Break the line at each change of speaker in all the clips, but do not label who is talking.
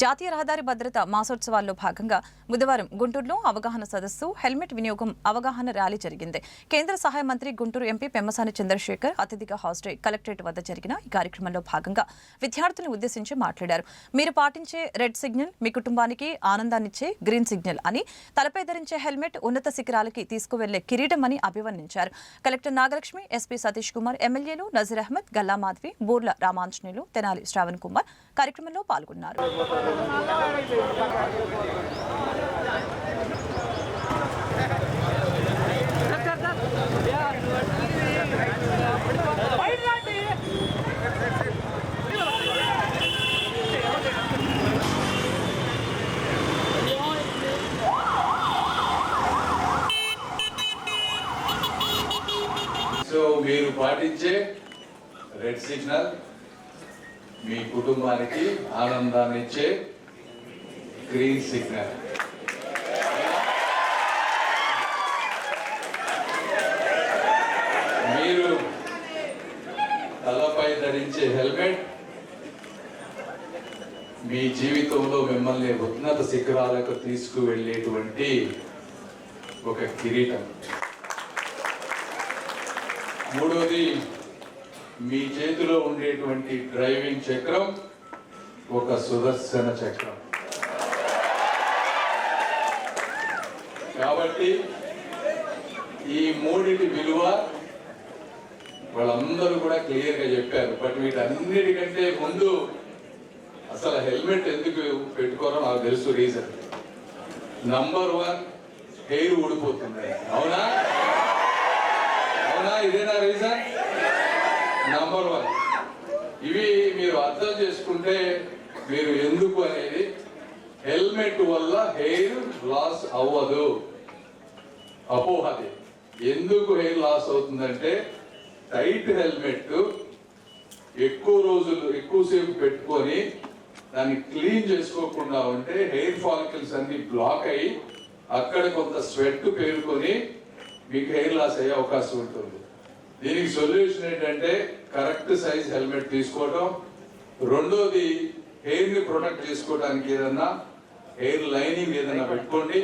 జాతీయ రహదారి భద్రత మాసోత్సవాల్లో భాగంగా బుధవారం గుంటూరులో అవగాహన సదస్సు హెల్మెట్ వినియోగం అవగాహన ర్యాలీ జరిగింది. కేంద్ర సహాయ మంత్రి గుంటూరు ఎంపీ పెమ్మసాని చంద్రశేఖర్ అతిథిగా హాజరై కలెక్టరేట్ వద్ద జరిగిన ఈ కార్యక్రమంలో భాగంగా విద్యార్థులను ఉద్దేశించి మాట్లాడారు. మీరు పాటించే రెడ్ సిగ్నల్ మీ కుటుంబానికి ఆనందాన్నిచ్చే గ్రీన్ సిగ్నల్ అని తలపై ధరించే హెల్మెట్ ఉన్నత శిఖరాలకి తీసుకువెళ్ళే కిరీటం అని అభివర్ణించారు. కలెక్టర్ నాగలక్ష్మి ఎస్పీ సతీష్ కుమార్ ఎమ్మెల్యేలు నజీర్ అహ్మద్ గల్లా మాధవి బూర్ల రామాంజనేయులు తెనాలి శ్రావణ్ కుమార్ కార్యక్రమంలో పాల్గొన్నారు.
సో మీరు పాటించే రెడ్ సిగ్నల్ మీ కుటుంబానికి ఆనందాన్ని ఇచ్చే గ్రీన్ సిగ్నల్. మీరు తలపై ధరించే హెల్మెట్ మీ జీవితంలో మిమ్మల్ని ఉన్నత శిఖరాలకు తీసుకువెళ్ళేటువంటి ఒక కిరీటం. మూడోది మీ చేతిలో ఉండేటువంటి డ్రైవింగ్ చక్రం ఒక సుదర్శన చక్రం. కాబట్టి ఈ మూడిటి విలువ వాళ్ళందరూ కూడా క్లియర్గా చెప్పారు. బట్ వీటన్నిటికంటే ముందు అసలు హెల్మెట్ ఎందుకు పెట్టుకోరో నాకు తెలుసు రీజన్. నంబర్ వన్ హెయిర్ ఊడిపోతుంది. అవునా? అవునా? ఇదేనా రీజన్? నంబర్ వన్ ఇవి మీరు అర్థం చేసుకుంటే మీరు ఎందుకు అనేది హెల్మెట్ వల్ల హెయిర్ లాస్ అవ్వదు. అపోహది ఎందుకు హెయిర్ లాస్ అవుతుందంటే టైట్ హెల్మెట్ ఎక్కువ రోజులు ఎక్కువసేపు పెట్టుకొని దాన్ని క్లీన్ చేసుకోకుండా ఉంటే హెయిర్ ఫాలికల్స్ అన్ని బ్లాక్ అయ్యి అక్కడ కొంత స్వెట్ పేరుకొని మీకు హెయిర్ లాస్ అయ్యే అవకాశం ఉంటుంది. దీనికి సొల్యూషన్ ఏంటంటే కరెక్ట్ సైజ్ హెల్మెట్ తీసుకోవటం. రెండోది హెయిర్ని ప్రొటెక్ట్ చేసుకోవడానికి ఏదన్నా హెయిర్ లైనింగ్ ఏదైనా పెట్టుకోండి.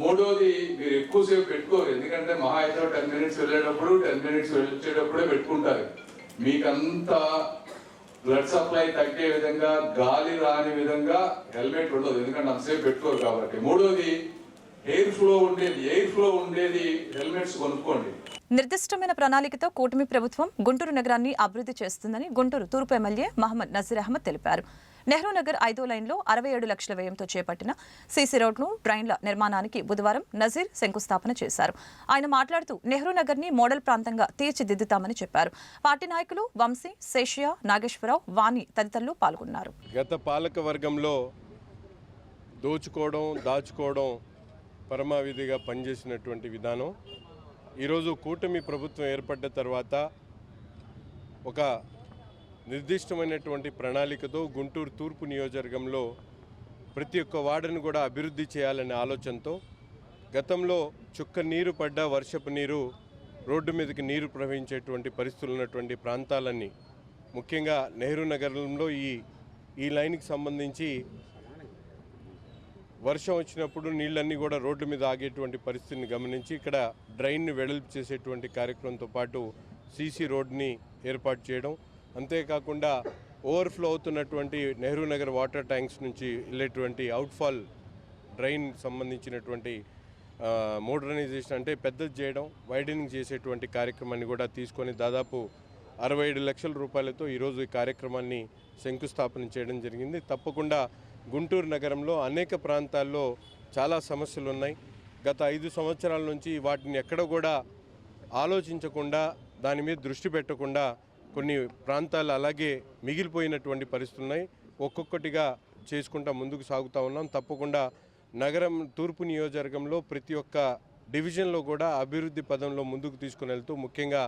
మూడోది మీరు ఎక్కువసేపు పెట్టుకోరు. ఎందుకంటే మహా అయితే టెన్ మినిట్స్ వెళ్ళేటప్పుడు టెన్ మినిట్స్ వచ్చేటప్పుడే పెట్టుకుంటారు. మీకంతా బ్లడ్ సప్లై తగ్గే విధంగా గాలి రాని విధంగా హెల్మెట్ ఉండదు. ఎందుకంటే అంతసేపు పెట్టుకోరు కాబట్టి. మూడోది ఎయిర్ ఫ్లో ఉండేది ఎయిర్ ఫ్లో ఉండేది హెల్మెట్స్ కొనుక్కోండి.
నిర్దిష్టమైన ప్రణాళికతో కూటమి ప్రభుత్వం గుంటూరు నగరాన్ని అభివృద్ధి చేస్తుందని గుంటూరు తూర్పు ఎమ్మెల్యే మహమ్మద్ నజీర్ అహ్మద్ తెలిపారు. నెహ్రూ నగర్ ఐదో లైన్లో అరవై ఏడు లక్షల వ్యయంతో చేపట్టిన సీసీ రోడ్ను ట్రైన్ల నిర్మాణానికి బుధవారం నజీర్ శంకుస్థాపన చేశారు. ఆయన మాట్లాడుతూ నెహ్రూ నగర్ని మోడల్ ప్రాంతంగా తీర్చిదిద్దుతామని చెప్పారు. పార్టీ నాయకులు వంశీ శేషియా నాగేశ్వరరావు వాణి తదితరులు పాల్గొన్నారు.
గత పాలక వర్గంలో దోచుకోవడం దాచుకోవడం పరమావిధిగా పనిచేసినటువంటి విధానం ఈరోజు కూటమి ప్రభుత్వం ఏర్పడ్డ తర్వాత ఒక నిర్దిష్టమైనటువంటి ప్రణాళికతో గుంటూరు తూర్పు నియోజకవర్గంలో ప్రతి ఒక్క వార్డును కూడా అభివృద్ధి చేయాలనే ఆలోచనతో గతంలో చుక్క నీరు పడ్డ వర్షపు నీరు రోడ్డు మీదకి నీరు ప్రవహించేటువంటి పరిస్థితులు ఉన్నటువంటి ప్రాంతాలన్నీ ముఖ్యంగా నెహ్రూ నగరంలో ఈ ఈ లైన్కి సంబంధించి వర్షం వచ్చినప్పుడు నీళ్ళన్నీ కూడా రోడ్ల మీద ఆగేటువంటి పరిస్థితిని గమనించి ఇక్కడ డ్రైన్ని వెడల్పు చేసేటువంటి కార్యక్రమంతో పాటు సీసీ రోడ్ని ఏర్పాటు చేయడం. అంతేకాకుండా ఓవర్ఫ్లో అవుతున్నటువంటి నెహ్రూ నగర్ వాటర్ ట్యాంక్స్ నుంచి వెళ్ళేటువంటి అవుట్ఫాల్ డ్రైన్ సంబంధించినటువంటి మోడర్నైజేషన్ అంటే పెద్దది చేయడం వైడనింగ్ చేసేటువంటి కార్యక్రమాన్ని కూడా తీసుకొని దాదాపు అరవై ఏడు లక్షల రూపాయలతో ఈరోజు ఈ కార్యక్రమాన్ని శంకుస్థాపన చేయడం జరిగింది. తప్పకుండా గుంటూరు నగరంలో అనేక ప్రాంతాల్లో చాలా సమస్యలు ఉన్నాయి గత ఐదు సంవత్సరాల నుంచి వాటిని ఎక్కడ కూడా ఆలోచించకుండా దాని మీద దృష్టి పెట్టకుండా కొన్ని ప్రాంతాలు అలాగే మిగిలిపోయినటువంటి పరిస్థితులు ఉన్నాయి. ఒక్కొక్కటిగా చేసుకుంటా ముందుకు సాగుతూ ఉన్నాం. తప్పకుండా నగరం తూర్పు నియోజకవర్గంలో ప్రతి ఒక్క డివిజన్లో కూడా అభివృద్ధి పదంలో ముందుకు తీసుకుని వెళ్తూ ముఖ్యంగా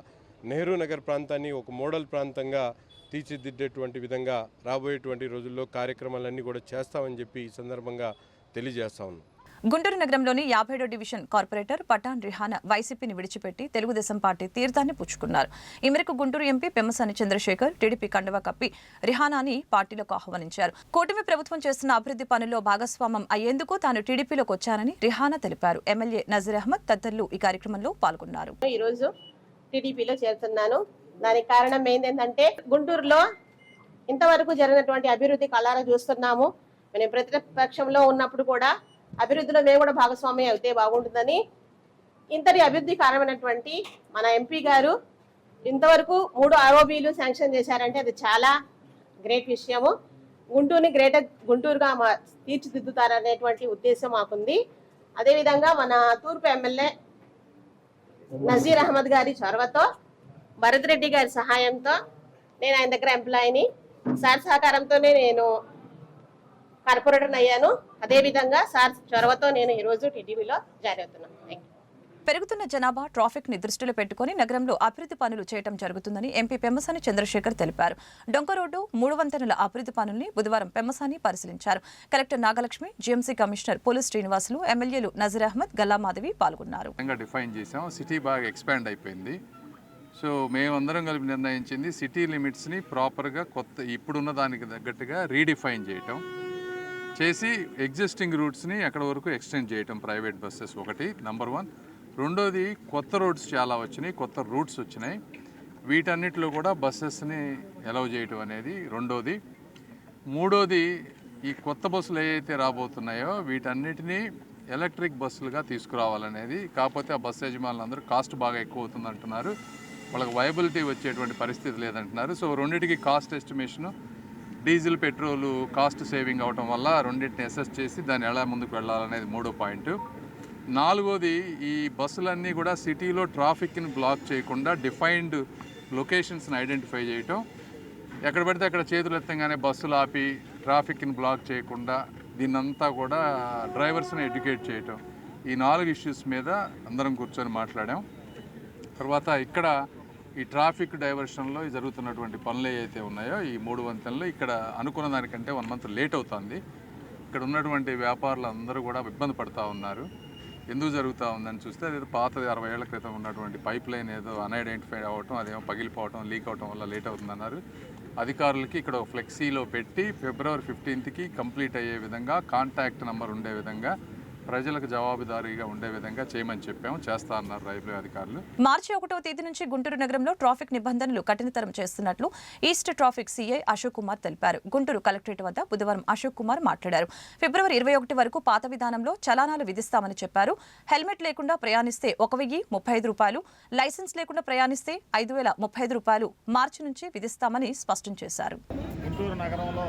నెహ్రూ నగర్ ప్రాంతాన్ని ఒక మోడల్ ప్రాంతంగా తీర్చిదిద్దేటువంటి విధంగా రాబోయేటువంటి రోజుల్లో కార్యక్రమాలన్నీ కూడా చేస్తామని చెప్పి ఈ సందర్భంగా తెలియజేస్తా ఉన్నాం.
గుంటూరు నగరంలోని యాభైడో డివిజన్ కార్పొరేటర్ పఠాన్ రిహానా వైసీపీని విడిచిపెట్టి తెలుగుదేశం పార్టీ తీర్థాన్ని పుచ్చుకున్నారు. ఈ మేరకు గుంటూరు ఎంపీ పెమ్మసాని చంద్రశేఖర్ టీడీపీ కండువా కప్పి రిహానాని పార్టీలోకి ఆహ్వానించారు. కూటమి ప్రభుత్వం చేస్తున్న అభివృద్ధి పనుల్లో భాగస్వామ్యం అయ్యేందుకు తాను టీడీపీలోకి వచ్చానని రిహానా తెలిపారు. ఎమ్మెల్యే నజీర్ అహ్మద్ తదితరులు ఈ కార్యక్రమంలో పాల్గొన్నారు.
ఈరోజు టీడీపీలో చేరుతున్నాను. దానికి కారణం ఏంటంటే గుంటూరులో ఇంతవరకు జరిగినటువంటి అభివృద్ధి కళారా చూస్తున్నాము. మేము ప్రతిపక్షంలో ఉన్నప్పుడు కూడా అభివృద్ధిలో మేము కూడా భాగస్వామ్యం అయితే బాగుంటుందని ఇంతటి అభివృద్ధి కారణమైనటువంటి మన ఎంపీ గారు ఇంతవరకు మూడు ఆర్ఓబీలు శాంక్షన్ చేశారంటే అది చాలా గ్రేట్ విషయము. గుంటూరుని గ్రేటర్ గుంటూరుగా మా- తీర్చిదిద్దుతారనేటువంటి ఉద్దేశం మాకుంది. అదేవిధంగా మన తూర్పు ఎమ్మెల్యే నజీర్ అహ్మద్ గారి చొరవతో భరత్ రెడ్డి గారి సహాయంతో నేను ఆయన దగ్గర ఎంప్లాయీని సార్ సహకారంతోనే నేను కార్పొరేటర్ అయ్యాను. అదేవిధంగా సార్ చొరవతో నేను ఈరోజు టీడీపీలో జారీ అవుతున్నాను.
పెరుగుతున్న జనాభా ట్రాఫిక్ని దృష్టిలో పెట్టుకుని నగరంలో అభివృద్ధి పనులు చేయడం జరుగుతుందని ఎంపీ పెమ్మసాని చంద్రశేఖర్ తెలిపారు. డొంక రోడ్డు మూడు వంతెనల అభివృద్ధి పనుల్ని బుధవారం పెమ్మసాని పరిశీలించారు. Collector Nagalakshmi GMC commissioner police Srinivasulu ఎమ్మెల్యేలు నజీర్ అహ్మద్ గల్లా మాధవి పాల్గొన్నారు.
డిఫైన్ చేసాం సిటీ బాగా ఎక్స్పాండ్ అయిపోయింది. సో మేమందరం కలిపి నిర్ణయించింది సిటీ లిమిట్స్ని ప్రాపర్గా కొత్త ఇప్పుడున్న దానికి తగ్గట్టుగా రీడిఫైన్ చేయటం. చేసి ఎగ్జిస్టింగ్ రూట్స్ని అక్కడ వరకు ఎక్స్టెండ్ చేయటం. ప్రైవేట్ బస్సెస్ ఒకటి నంబర్ వన్ రెండోది కొత్త రోడ్స్ చాలా వచ్చినాయి కొత్త రూట్స్ వచ్చినాయి. వీటన్నిటిలో కూడా బస్సెస్ని ఎలవ్ చేయటం అనేది రెండోది. మూడోది ఈ కొత్త బస్సులు ఏవైతే రాబోతున్నాయో వీటన్నిటినీ ఎలక్ట్రిక్ బస్సులుగా తీసుకురావాలనేది. కాకపోతే ఆ బస్సు యజమానులు అందరూ కాస్ట్ బాగా ఎక్కువ అవుతుంది అంటున్నారు వాళ్ళకి వైబిలిటీ వచ్చేటువంటి పరిస్థితి లేదంటున్నారు. సో రెండింటికి cost estimation diesel petrol cost saving అవటం వల్ల రెండింటిని అసెస్ చేసి దాన్ని ఎలా ముందుకు వెళ్ళాలనేది మూడో పాయింట్. నాలుగోది ఈ బస్సులన్నీ కూడా సిటీలో ట్రాఫిక్ని బ్లాక్ చేయకుండా డిఫైన్డ్ లొకేషన్స్ని ఐడెంటిఫై చేయటం. ఎక్కడ పడితే అక్కడ చేతులు ఎత్తంగానే బస్సులు ఆపి ట్రాఫిక్ని బ్లాక్ చేయకుండా దీన్నంతా కూడా డ్రైవర్స్ని ఎడ్యుకేట్ చేయటం. ఈ నాలుగు ఇష్యూస్ మీద అందరం కూర్చొని మాట్లాడాం. తర్వాత ఇక్కడ ఈ ట్రాఫిక్ డైవర్షన్లో జరుగుతున్నటువంటి పనులు ఏవైతే ఉన్నాయో ఈ మూడు వంతెనలు ఇక్కడ అనుకున్న దానికంటే వన్ మంత్ లేట్ అవుతుంది. ఇక్కడ ఉన్నటువంటి వ్యాపారులు అందరూ కూడా ఇబ్బంది పడుతూ ఉన్నారు. ఎందుకు జరుగుతూ ఉందని చూస్తే అదే పాతది అరవై ఏళ్ళ క్రితం ఉన్నటువంటి పైప్ లైన్ ఏదో అన్ఐడెంటిఫైడ్ అవ్వటం అదేమో పగిలిపోవటం లీక్ అవటం వల్ల లేట్ అవుతుందన్నారు. అధికారులకి ఇక్కడ ఒక ఫ్లెక్సీలో పెట్టి ఫిబ్రవరి ఫిఫ్టీన్త్కి కంప్లీట్ అయ్యే విధంగా కాంటాక్ట్ నెంబర్ ఉండే విధంగా ప్రజలకు జవాబుదారీగా ఉండే విధంగా చేయమని చెప్పాము. చేస్తా అన్నారు రైల్వే అధికారులు.
మార్చి ఒకటవ తేదీ నుంచి గుంటూరు నగరంలో ట్రాఫిక్ నిబంధనలు కఠినతరం చేస్తున్నట్లు east traffic CI Ashok Kumar తెలిపారు. గుంటూరు కలెక్టరేట్ వద్ద బుధవారం అశోక్ కుమార్ మాట్లాడారు. ఫిబ్రవరి ఇరవై ఒకటి వరకు పాత విధానంలో చలానాలు విధిస్తామని చెప్పారు. హెల్మెట్ లేకుండా ప్రయాణిస్తే ఒక వెయ్యి ముప్పై ఐదు రూపాయలు లైసెన్స్ లేకుండా ప్రయాణిస్తే ఐదు వేల ముప్పై ఐదు రూపాయలు మార్చి నుంచి విధిస్తామని స్పష్టం చేశారు.
గుంటూరు నగరంలో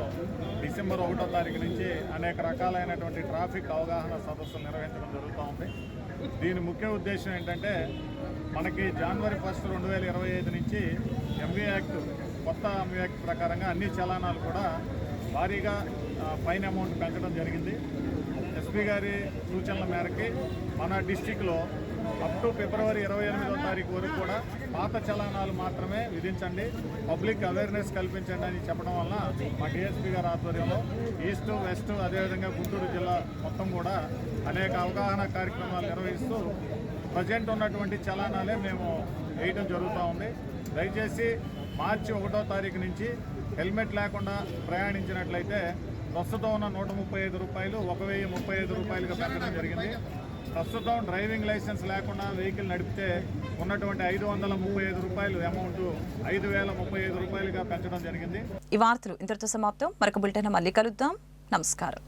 డిసెంబర్ ఒకటో తారీఖు నుంచి అనేక రకాలైనటువంటి ట్రాఫిక్ అవగాహన సదస్సులు నిర్వహించడం జరుగుతూ ఉంది. దీని ముఖ్య ఉద్దేశం ఏంటంటే మనకి జనవరి ఫస్ట్ రెండు వేల ఇరవై ఐదు నుంచి ఎంవీ యాక్ట్ కొత్త ఎంవీ యాక్ట్ ప్రకారంగా అన్ని చలానాలు కూడా భారీగా ఫైన్ అమౌంట్ పెంచడం జరిగింది. ఎస్పీ గారి సూచనల మేరకి మన డిస్టిక్లో అప్ టు ఫిబ్రవరి ఇరవై ఎనిమిదో తారీఖు వరకు కూడా పాత చలానాలు మాత్రమే విధించండి. పబ్లిక్ అవేర్నెస్ కల్పించండి అని చెప్పడం వల్ల మా డిఎస్పీ గారి ఆధ్వర్యంలో ఈస్ట్ వెస్ట్ అదేవిధంగా గుంటూరు జిల్లా మొత్తం కూడా అనేక అవగాహన కార్యక్రమాలు నిర్వహిస్తూ ప్రజెంట్ ఉన్నటువంటి చలానాలే మేము వేయడం జరుగుతూ ఉంది. దయచేసి మార్చి ఒకటో తారీఖు నుంచి హెల్మెట్ లేకుండా ప్రయాణించినట్లయితే ప్రస్తుతం ఉన్న నూట ముప్పై ఐదు రూపాయలు ఒక వెయ్యి ముప్పై ఐదు రూపాయలుగా పెంచడం జరిగింది. ప్రస్తుతం డ్రైవింగ్ లైసెన్స్ లేకుండా వెహికల్ నడిపితే ఉన్నటువంటి ఐదు వందల ముప్పై ఐదు రూపాయలు అమౌంట్ ఐదు వేల ముప్పై ఐదు రూపాయలుగా పెంచడం జరిగింది.
ఈ వార్తలు ఇంతటితో సమాప్తం. మరొక బులెటిన్ మళ్ళీ కలుద్దాం. నమస్కారం.